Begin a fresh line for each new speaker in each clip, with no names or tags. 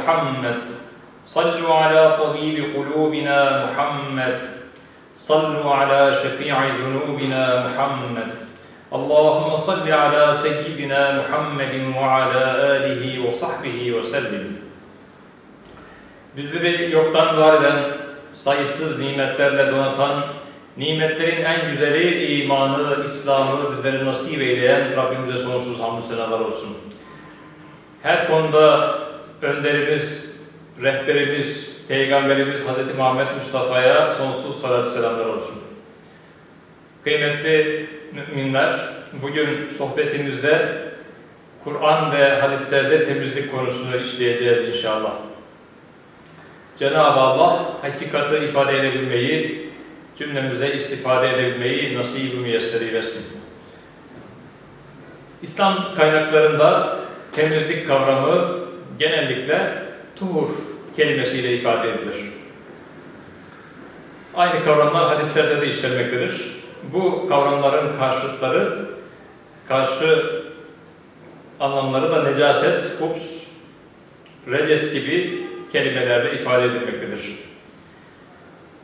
محمد صلوا على طبيب قلوبنا محمد صلوا على شفيع ذنوبنا محمد اللهم صل على سيدنا محمد وعلى آله وصحبه وسلم Bizleri yoktan var eden, sayısız nimetlerle donatan, nimetlerin en güzeli imanı, İslam'ı bizlere nasip eyleyen Rabbimize sonsuz hamdü senalar olsun. Her konuda önderimiz, rehberimiz, Peygamberimiz Hz. Muhammed Mustafa'ya sonsuz salatü selamlar olsun. Kıymetli müminler, bugün sohbetimizde Kur'an ve hadislerde temizlik konusunu işleyeceğiz inşallah. Cenab-ı Allah hakikati ifade edebilmeyi, cümlemize istifade edebilmeyi nasip-i müyesser eylesin. İslam kaynaklarında temizlik kavramı genellikle tuhur kelimesiyle ifade edilir. Aynı kavramlar hadislerde de işlenmektedir. Bu kavramların karşıtları, karşı anlamları da necaset, hups, reces gibi kelimelerle ifade edilmektedir.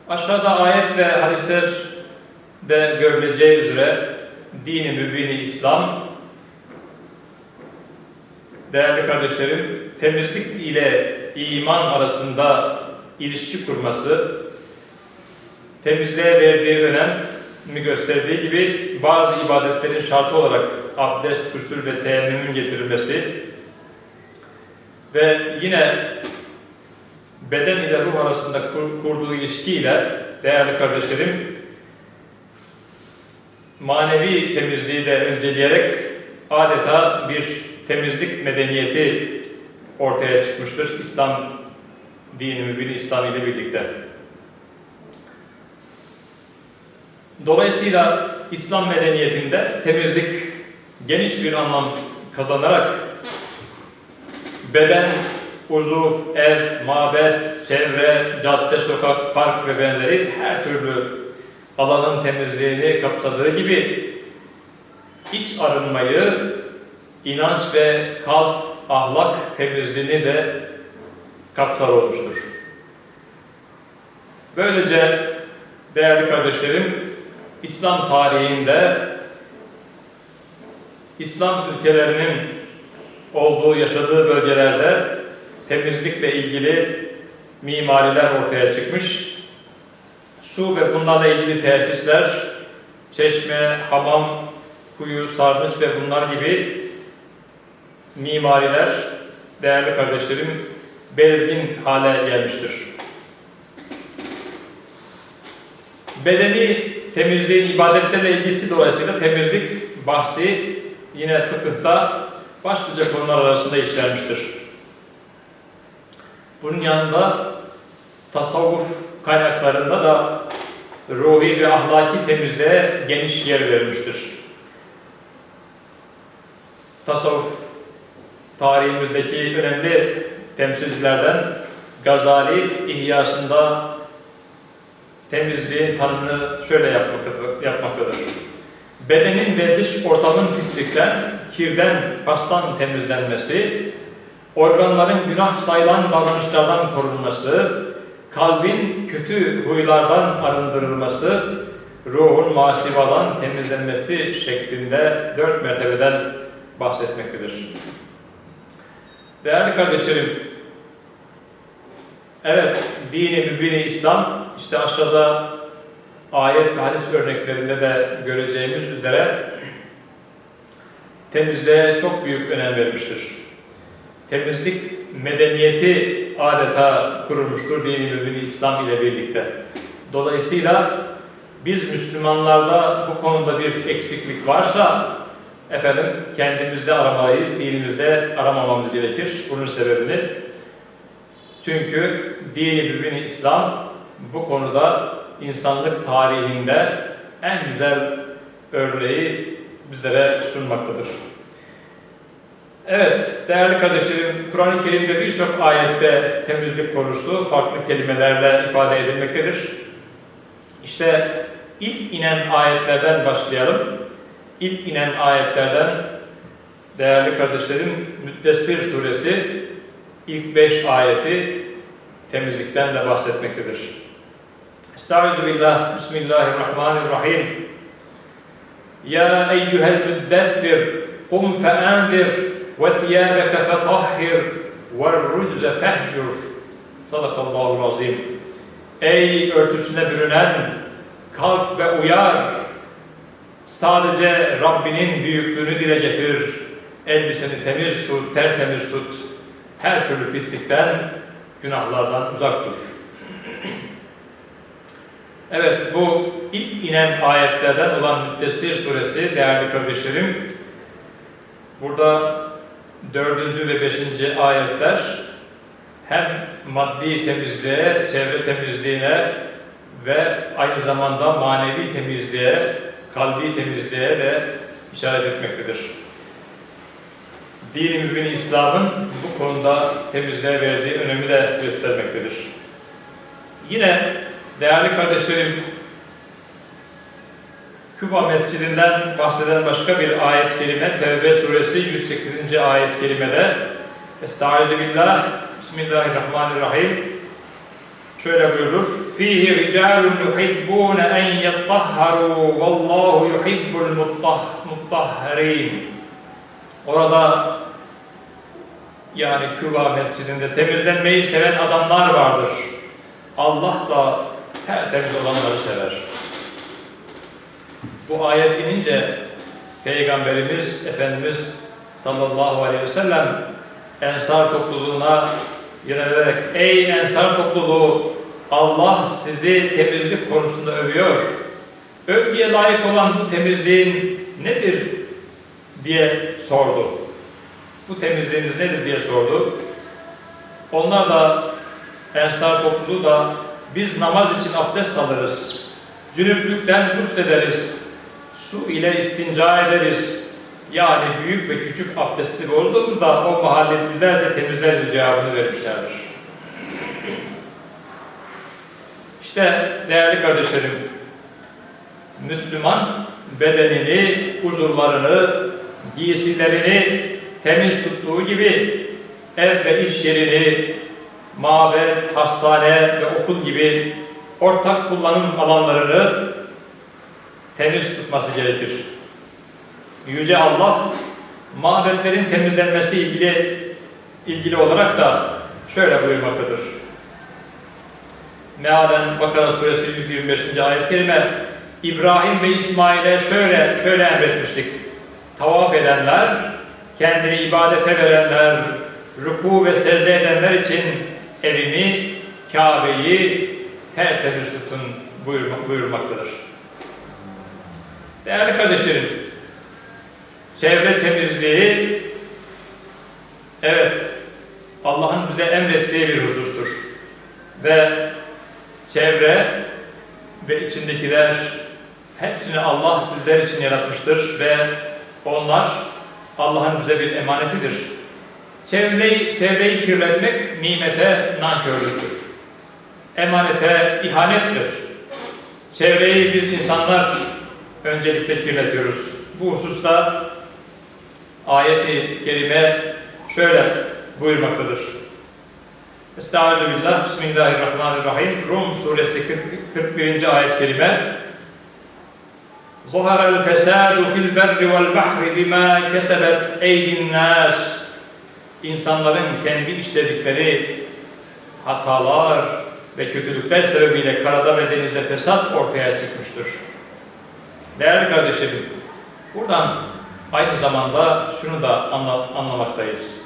Aşağıda ayet ve hadislerde görüleceği üzere dini mübini İslam, değerli kardeşlerim, temizlik ile iman arasında ilişki kurması, temizliğe verdiği önem mi gösterdiği gibi bazı ibadetlerin şartı olarak abdest, gusül ve teyemmümün getirilmesi ve yine beden ile ruh arasında kur, kurduğu ilişkiyle değerli kardeşlerim manevi temizliği de önceleyerek adeta bir temizlik medeniyeti ortaya çıkmıştır İslam dini mübini İslam ile birlikte. Dolayısıyla İslam medeniyetinde temizlik geniş bir anlam kazanarak beden, uzuv, ev, mabet, çevre, cadde, sokak, park ve benzeri her türlü alanın temizliğini kapsadığı gibi iç arınmayı, inanç ve kalp, ahlak temizliğini de kapsar olmuştur. Böylece değerli kardeşlerim, İslam tarihinde İslam ülkelerinin olduğu, yaşadığı bölgelerde temizlikle ilgili mimariler ortaya çıkmış. Su ve bunlarla ilgili tesisler, çeşme, hamam, kuyu, sarnıç ve bunlar gibi mimariler değerli kardeşlerim belirgin hale gelmiştir. Bedeni temizliğin ibadetlerle ilgisi dolayısıyla temizlik bahsi yine fıkıhta başlıca konular arasında işlenmiştir. Bunun yanında tasavvuf kaynaklarında da ruhi ve ahlaki temizliğe geniş yer verilmiştir. Tasavvuf tarihimizdeki önemli temsilcilerden Gazali İhyasında temizliğin tanımını şöyle yapmaktadır. yapmaktadır. Bedenin ve dış ortamın pislikten, kirden, pastan temizlenmesi, organların günah sayılan davranışlardan korunması, kalbin kötü huylardan arındırılması, ruhun masivadan temizlenmesi şeklinde dört mertebeden bahsetmektedir. Değerli kardeşlerim, evet dini mübini İslam işte aşağıda ayet ve hadis örneklerinde de göreceğimiz üzere temizliğe çok büyük önem vermiştir. Temizlik medeniyeti adeta kurulmuştur dini mübini İslam ile birlikte. Dolayısıyla biz Müslümanlarda bu konuda bir eksiklik varsa efendim kendimizde aramalıyız, dinimizde aramamamız gerekir. Bunun sebebini çünkü dini mübini İslam bu konuda insanlık tarihinde en güzel örneği bizlere sunmaktadır. Evet, değerli kardeşlerim, Kur'an-ı Kerim'de birçok ayette temizlik konusu farklı kelimelerle ifade edilmektedir. İşte ilk inen ayetlerden başlayalım. İlk inen ayetlerden değerli kardeşlerim, Müddessir suresi ilk beş ayeti temizlikten de bahsetmektedir. Estaizu billah, Bismillahirrahmanirrahim. Ya eyyuhel müddessir, kum fe'andir ve thiyâbeke fetahhir ve rucze fehcur. Sadakallahu azim. Ey örtüsüne bürünen, kalk ve uyar. Sadece Rabbinin büyüklüğünü dile getir. Elbiseni temiz tut, tertemiz tut. Her türlü pislikten, günahlardan uzak dur. Evet, bu ilk inen ayetlerden olan Müddessir suresi değerli kardeşlerim. Burada dördüncü ve beşinci ayetler hem maddi temizliğe, çevre temizliğine ve aynı zamanda manevi temizliğe, kalbi temizliğe de işaret etmektedir. Dini mübin İslam'ın bu konuda temizliğe verdiği önemi de göstermektedir. Yine değerli kardeşlerim, Küba Mescidinden bahseden başka bir ayet-i kerime, Tevbe suresi 108. ayet-i kerimede Estaizu billah, Bismillahirrahmanirrahim şöyle buyurur Fihi ricalun yuhibbun en yettahharu vallahu yuhibbul muttahharin Orada yani Küba Mescidinde temizlenmeyi seven adamlar vardır. Allah da tertemiz olanları sever. Bu ayet inince Peygamberimiz Efendimiz sallallahu aleyhi ve sellem Ensar topluluğuna yönelerek Ey Ensar topluluğu Allah sizi temizlik konusunda övüyor. Övgüye layık olan bu temizliğin nedir diye sordu. Bu temizliğiniz nedir diye sordu. Onlar da Ensar topluluğu da biz namaz için abdest alırız. Cünüplükten ederiz. Su ile istinca ederiz. Yani büyük ve küçük abdesti bozduğumuzda o mahalleyi güzelce temizleriz cevabını vermişlerdir. İşte değerli kardeşlerim, Müslüman bedenini, uzuvlarını, giysilerini temiz tuttuğu gibi ev ve iş yerini, mabet, hastane ve okul gibi ortak kullanım alanlarını temiz tutması gerekir. Yüce Allah mabetlerin temizlenmesi ilgili ilgili olarak da şöyle buyurmaktadır. Mealen Bakara suresi 125. ayet-i kerime İbrahim ve İsmail'e şöyle şöyle emretmiştik. Tavaf edenler, kendini ibadete verenler, ruku ve secde edenler için evimi, Kabe'yi tertemiz tutun buyurmak, buyurmaktadır. Değerli kardeşlerim, çevre temizliği evet Allah'ın bize emrettiği bir husustur. Ve çevre ve içindekiler hepsini Allah bizler için yaratmıştır ve onlar Allah'ın bize bir emanetidir. Çevreyi, çevreyi kirletmek nimete nankörlüktür. Emanete ihanettir. Çevreyi biz insanlar öncelikle kirletiyoruz. Bu hususta ayeti kerime şöyle buyurmaktadır. Estaizu billah, Bismillahirrahmanirrahim. Rum suresi 41. ayet-i kerime. ظهر الفساد في البر والبحر بما كسبت أيدي الناس İnsanların kendi işledikleri hatalar ve kötülükler sebebiyle karada ve denizde fesat ortaya çıkmıştır. Değerli kardeşlerim, buradan aynı zamanda şunu da anla, anlamaktayız.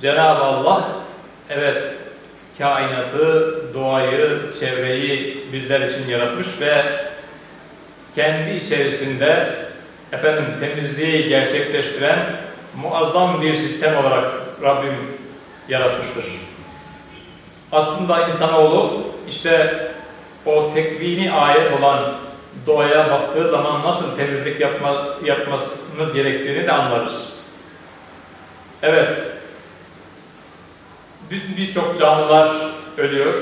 Cenab-ı Allah, evet, kainatı, doğayı, çevreyi bizler için yaratmış ve kendi içerisinde efendim temizliği gerçekleştiren muazzam bir sistem olarak Rabbim yaratmıştır. Aslında insanoğlu işte o tekvini ayet olan doğaya baktığı zaman nasıl temizlik yapma, yapmamız gerektiğini de anlarız. Evet, birçok canlılar ölüyor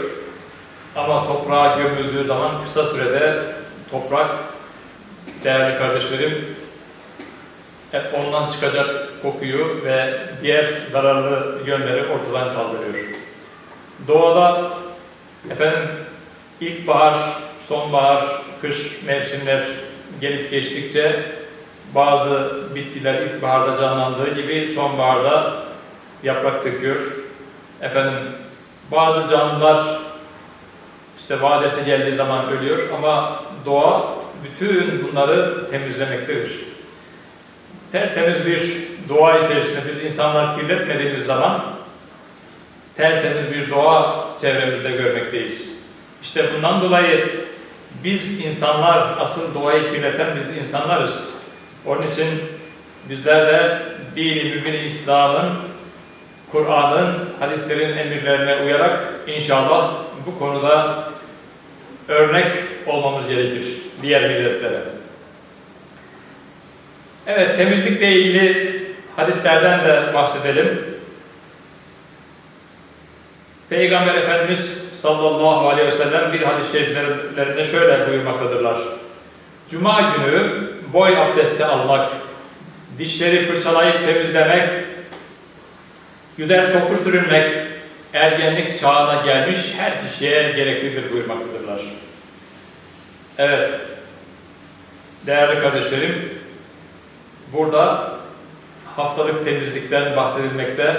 ama toprağa gömüldüğü zaman kısa sürede toprak, değerli kardeşlerim, hep ondan çıkacak kokuyu ve diğer zararlı yönleri ortadan kaldırıyor. Doğada efendim ilkbahar, sonbahar, kış mevsimler gelip geçtikçe bazı bitkiler ilkbaharda canlandığı gibi sonbaharda yaprak döküyor. Efendim bazı canlılar işte vadesi geldiği zaman ölüyor ama doğa bütün bunları temizlemektedir. Tertemiz bir doğa içerisinde biz insanlar kirletmediğimiz zaman tertemiz bir doğa çevremizde görmekteyiz. İşte bundan dolayı biz insanlar, asıl doğayı kirleten biz insanlarız. Onun için bizler de dini mübin İslam'ın, Kur'an'ın, hadislerin emirlerine uyarak inşallah bu konuda örnek olmamız gerekir diğer milletlere. Evet, temizlikle ilgili hadislerden de bahsedelim. Peygamber Efendimiz sallallahu aleyhi ve sellem bir hadis-i şeriflerinde şöyle buyurmaktadırlar. Cuma günü boy abdesti almak, dişleri fırçalayıp temizlemek, güzel koku sürünmek, ergenlik çağına gelmiş her kişiye gereklidir buyurmaktadırlar. Evet, değerli kardeşlerim, burada haftalık temizlikten bahsedilmekte.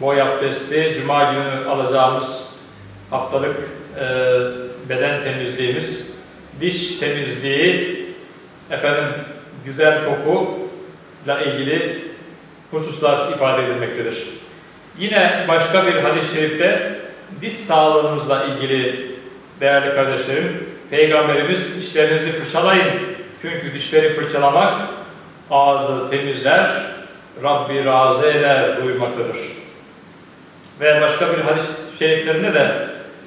Boy abdesti, cuma günü alacağımız haftalık e, beden temizliğimiz, diş temizliği, efendim güzel kokuyla ilgili hususlar ifade edilmektedir. Yine başka bir hadis-i şerifte diş sağlığımızla ilgili değerli kardeşlerim, Peygamberimiz dişlerinizi fırçalayın. Çünkü dişleri fırçalamak ağzı temizler, Rabbi razı eder buyurmaktadır. Ve başka bir hadis-i şeriflerinde de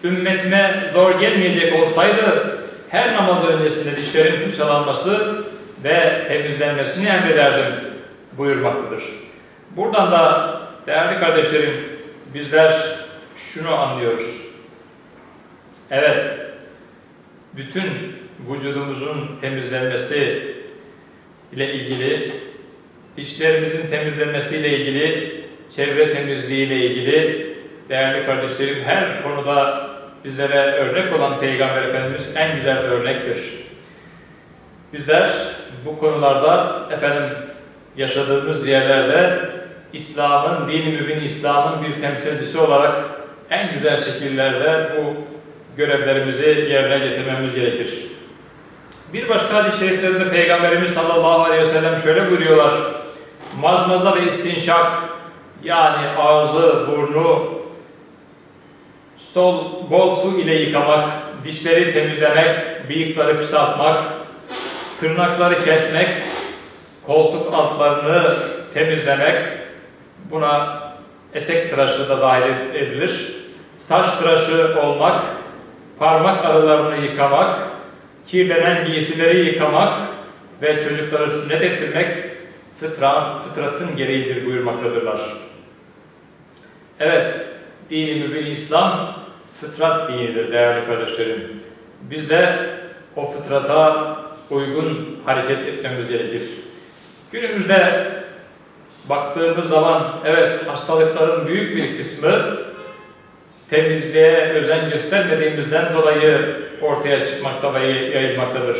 ümmetime zor gelmeyecek olsaydı her namaz öncesinde dişlerin fırçalanması ve temizlenmesini emrederdim buyurmaktadır. Buradan da değerli kardeşlerim bizler şunu anlıyoruz. Evet, bütün vücudumuzun temizlenmesi ile ilgili, dişlerimizin temizlenmesiyle ilgili, çevre temizliği ile ilgili değerli kardeşlerim her konuda bizlere örnek olan Peygamber Efendimiz en güzel örnektir. Bizler bu konularda efendim yaşadığımız yerlerde İslam'ın, dini mübin İslam'ın bir temsilcisi olarak en güzel şekillerde bu görevlerimizi yerine getirmemiz gerekir. Bir başka hadis-i şeriflerinde Peygamberimiz sallallahu aleyhi ve sellem şöyle buyuruyorlar. Mazmaza ve istinşak yani ağzı, burnu, sol, bol su ile yıkamak, dişleri temizlemek, bıyıkları kısaltmak, tırnakları kesmek, koltuk altlarını temizlemek, buna etek tıraşı da dahil edilir. Saç tıraşı olmak, parmak aralarını yıkamak, kirlenen giysileri yıkamak ve çocukları sünnet ettirmek fıtra, fıtratın gereğidir buyurmaktadırlar. Evet, dini mübin İslam fıtrat dinidir değerli kardeşlerim. Biz de o fıtrata uygun hareket etmemiz gerekir. Günümüzde baktığımız zaman evet hastalıkların büyük bir kısmı temizliğe özen göstermediğimizden dolayı ortaya çıkmakta ve yayılmaktadır.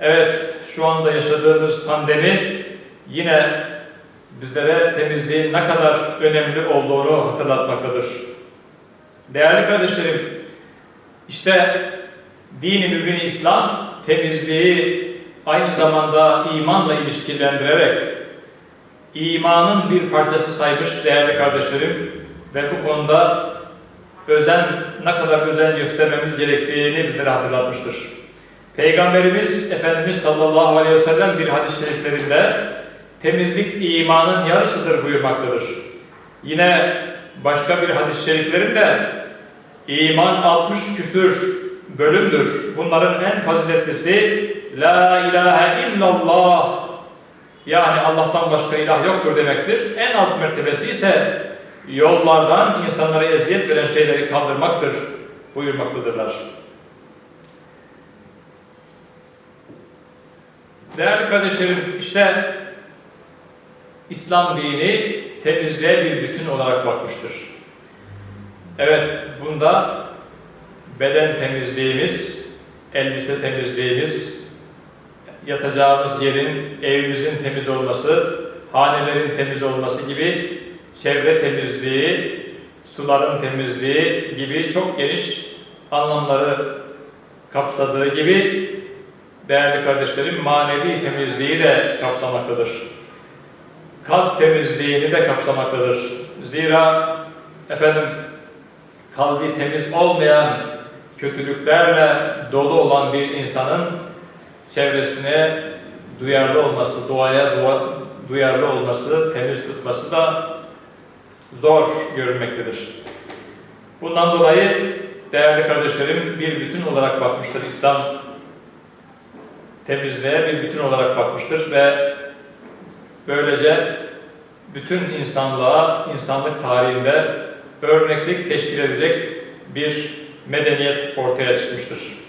Evet, şu anda yaşadığımız pandemi yine bizlere temizliğin ne kadar önemli olduğunu hatırlatmaktadır. Değerli kardeşlerim, işte dini mübin İslam temizliği aynı zamanda imanla ilişkilendirerek imanın bir parçası saymış değerli kardeşlerim ve bu konuda özen, ne kadar özen göstermemiz gerektiğini bizlere hatırlatmıştır. Peygamberimiz Efendimiz sallallahu aleyhi ve sellem bir hadis-i şeriflerinde temizlik imanın yarısıdır buyurmaktadır. Yine başka bir hadis-i şeriflerinde iman 60 küsür bölümdür. Bunların en faziletlisi La ilahe illallah Yani Allah'tan başka ilah yoktur demektir. En alt mertebesi ise yollardan insanlara eziyet veren şeyleri kaldırmaktır buyurmaktadırlar. Değerli kardeşlerim, işte İslam dini temizliğe bir bütün olarak bakmıştır. Evet, bunda beden temizliğimiz, elbise temizliğimiz, yatacağımız yerin, evimizin temiz olması, hanelerin temiz olması gibi çevre temizliği, suların temizliği gibi çok geniş anlamları kapsadığı gibi değerli kardeşlerim manevi temizliği de kapsamaktadır. Kalp temizliğini de kapsamaktadır. Zira efendim kalbi temiz olmayan kötülüklerle dolu olan bir insanın çevresine duyarlı olması, dua, duyarlı olması, temiz tutması da zor görünmektedir. Bundan dolayı değerli kardeşlerim bir bütün olarak bakmıştır İslam temizliğe bir bütün olarak bakmıştır ve böylece bütün insanlığa, insanlık tarihinde örneklik teşkil edecek bir medeniyet ortaya çıkmıştır.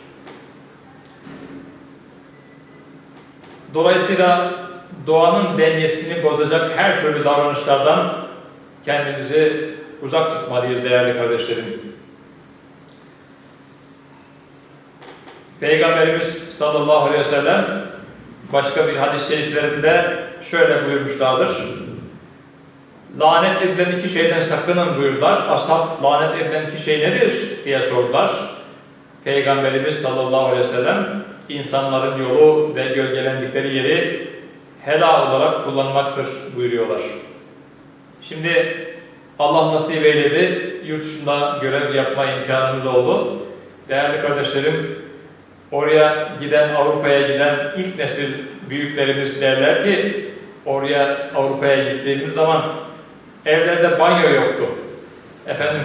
Dolayısıyla doğanın dengesini bozacak her türlü davranışlardan kendimizi uzak tutmalıyız değerli kardeşlerim. Peygamberimiz sallallahu aleyhi ve sellem başka bir hadis-i şeriflerinde şöyle buyurmuşlardır. Lanet edilen iki şeyden sakının buyurdular. Ashab lanet edilen iki şey nedir diye sordular. Peygamberimiz sallallahu aleyhi ve sellem insanların yolu ve gölgelendikleri yeri helal olarak kullanmaktır buyuruyorlar. Şimdi Allah nasip eyledi, yurt dışında görev yapma imkanımız oldu. Değerli kardeşlerim, oraya giden, Avrupa'ya giden ilk nesil büyüklerimiz derler ki, oraya Avrupa'ya gittiğimiz zaman evlerde banyo yoktu. Efendim,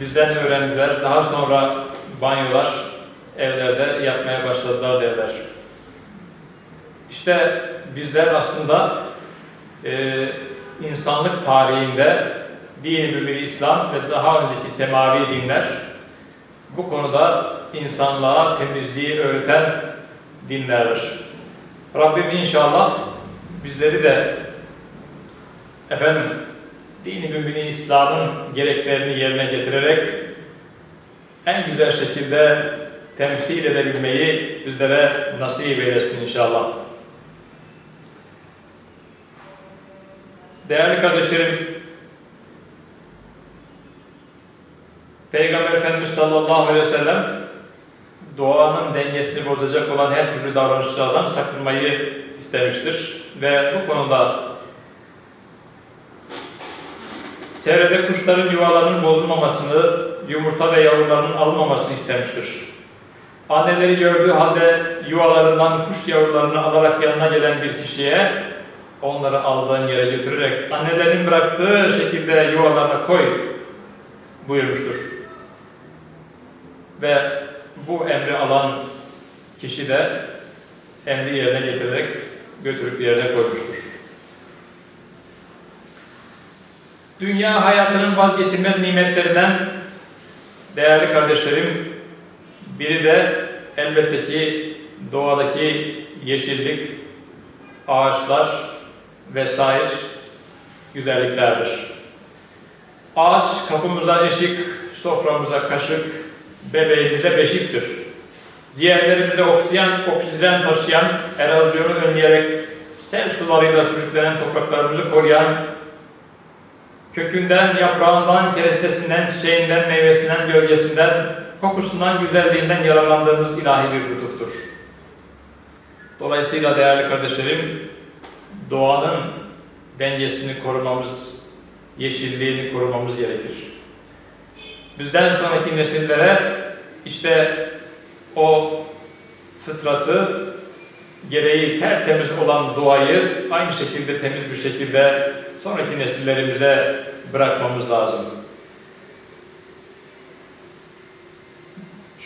bizden öğrendiler, daha sonra banyolar evlerde yapmaya başladılar derler. İşte bizler aslında e, insanlık tarihinde dini mümini İslam ve daha önceki semavi dinler bu konuda insanlığa temizliği öğreten dinlerdir. Rabbim inşallah bizleri de efendim dini mümini İslam'ın gereklerini yerine getirerek en güzel şekilde temsil edebilmeyi bizlere nasip eylesin inşallah. Değerli kardeşlerim, Peygamber Efendimiz sallallahu aleyhi ve sellem doğanın dengesini bozacak olan her türlü davranışlardan sakınmayı istemiştir. Ve bu konuda çevrede kuşların yuvalarının bozulmamasını, yumurta ve yavrularının alınmamasını istemiştir. Anneleri gördüğü halde yuvalarından kuş yavrularını alarak yanına gelen bir kişiye onları aldığın yere götürerek annelerinin bıraktığı şekilde yuvalarına koy buyurmuştur. Ve bu emri alan kişi de emri yerine getirerek götürüp yerine koymuştur. Dünya hayatının vazgeçilmez nimetlerinden değerli kardeşlerim biri de elbette ki doğadaki yeşillik, ağaçlar vesaire güzelliklerdir. Ağaç kapımıza eşik, soframıza kaşık, bebeğimize beşiktir. Ciğerlerimize oksijen, oksijen taşıyan, erozyonu önleyerek sel sularıyla sürüklenen topraklarımızı koruyan, kökünden, yaprağından, kerestesinden, çiçeğinden, meyvesinden, gölgesinden, kokusundan, güzelliğinden yararlandığımız ilahi bir lütuftur. Dolayısıyla değerli kardeşlerim, doğanın dengesini korumamız, yeşilliğini korumamız gerekir. Bizden sonraki nesillere işte o fıtratı gereği tertemiz olan doğayı aynı şekilde temiz bir şekilde sonraki nesillerimize bırakmamız lazım.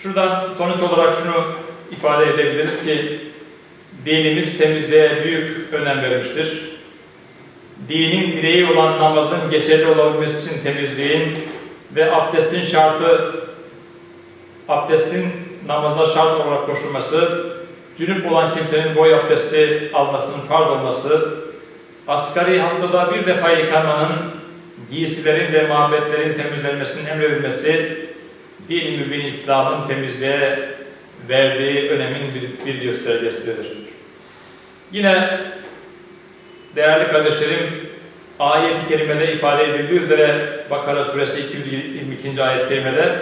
Şuradan sonuç olarak şunu ifade edebiliriz ki dinimiz temizliğe büyük önem vermiştir. Dinin direği olan namazın geçerli olabilmesi için temizliğin ve abdestin şartı, abdestin namazda şart olarak koşulması, cünüp olan kimsenin boy abdesti almasının farz olması, asgari haftada bir defa yıkanmanın giysilerin ve mabetlerin temizlenmesinin emredilmesi, din-i mübin İslam'ın temizliğe verdiği önemin bir, bir göstergesidir. Yine değerli kardeşlerim, ayet-i kerimede ifade edildiği üzere Bakara suresi 222. ayet-i kerimede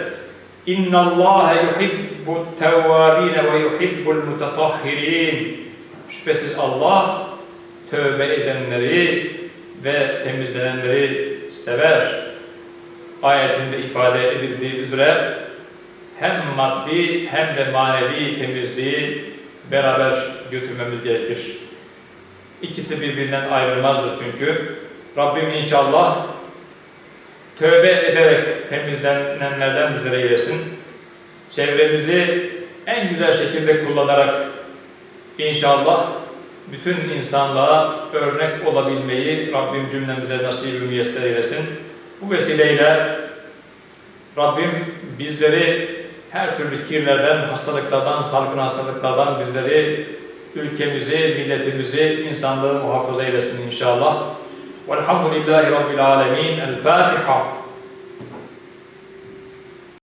Allah yuhibbu tevvabin ve yuhibbul mutatahhirin. Şüphesiz Allah tövbe edenleri ve temizlenenleri sever. Ayetinde ifade edildiği üzere hem maddi hem de manevi temizliği beraber götürmemiz gerekir. İkisi birbirinden ayrılmazdır çünkü. Rabbim inşallah tövbe ederek temizlenenlerden bizlere eylesin. Çevremizi en güzel şekilde kullanarak inşallah bütün insanlığa örnek olabilmeyi Rabbim cümlemize nasip-i müyesser eylesin. Bu vesileyle Rabbim bizleri her türlü kirlerden, hastalıklardan, salgın hastalıklardan bizleri, ülkemizi, milletimizi, insanlığı muhafaza eylesin inşallah. Velhamdülillahi Rabbil Alemin. El Fatiha.